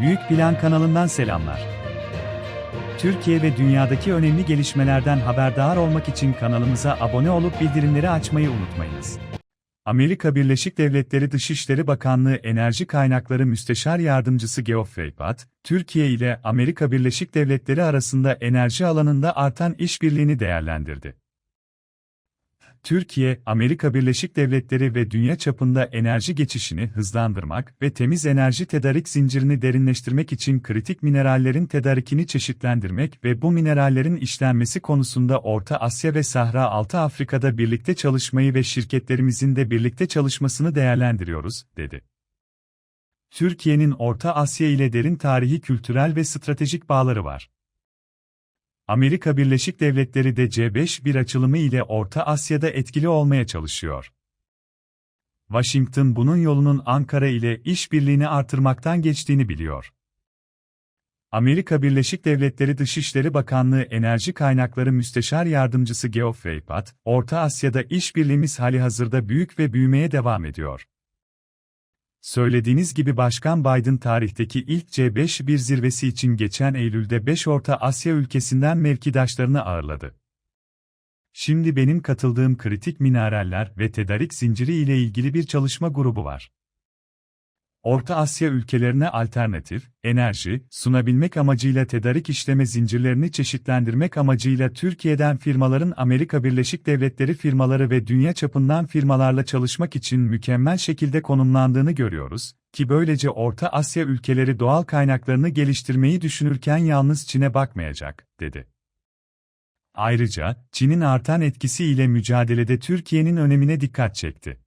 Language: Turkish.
Büyük Plan kanalından selamlar. Türkiye ve dünyadaki önemli gelişmelerden haberdar olmak için kanalımıza abone olup bildirimleri açmayı unutmayınız. Amerika Birleşik Devletleri Dışişleri Bakanlığı Enerji Kaynakları Müsteşar Yardımcısı Geoffrey Patt, Türkiye ile Amerika Birleşik Devletleri arasında enerji alanında artan işbirliğini değerlendirdi. Türkiye, Amerika Birleşik Devletleri ve dünya çapında enerji geçişini hızlandırmak ve temiz enerji tedarik zincirini derinleştirmek için kritik minerallerin tedarikini çeşitlendirmek ve bu minerallerin işlenmesi konusunda Orta Asya ve Sahra Altı Afrika'da birlikte çalışmayı ve şirketlerimizin de birlikte çalışmasını değerlendiriyoruz, dedi. Türkiye'nin Orta Asya ile derin tarihi kültürel ve stratejik bağları var. Amerika Birleşik Devletleri de C5 bir açılımı ile Orta Asya'da etkili olmaya çalışıyor. Washington bunun yolunun Ankara ile işbirliğini artırmaktan geçtiğini biliyor. Amerika Birleşik Devletleri Dışişleri Bakanlığı Enerji Kaynakları Müsteşar Yardımcısı Geoffrey Patt, Orta Asya'da işbirliğimiz halihazırda büyük ve büyümeye devam ediyor. Söylediğiniz gibi Başkan Biden tarihteki ilk C5 zirvesi için geçen Eylül'de 5 Orta Asya ülkesinden mevkidaşlarını ağırladı. Şimdi benim katıldığım kritik mineraller ve tedarik zinciri ile ilgili bir çalışma grubu var. Orta Asya ülkelerine alternatif, enerji, sunabilmek amacıyla tedarik işleme zincirlerini çeşitlendirmek amacıyla Türkiye'den firmaların Amerika Birleşik Devletleri firmaları ve dünya çapından firmalarla çalışmak için mükemmel şekilde konumlandığını görüyoruz, ki böylece Orta Asya ülkeleri doğal kaynaklarını geliştirmeyi düşünürken yalnız Çin'e bakmayacak, dedi. Ayrıca, Çin'in artan etkisi ile mücadelede Türkiye'nin önemine dikkat çekti.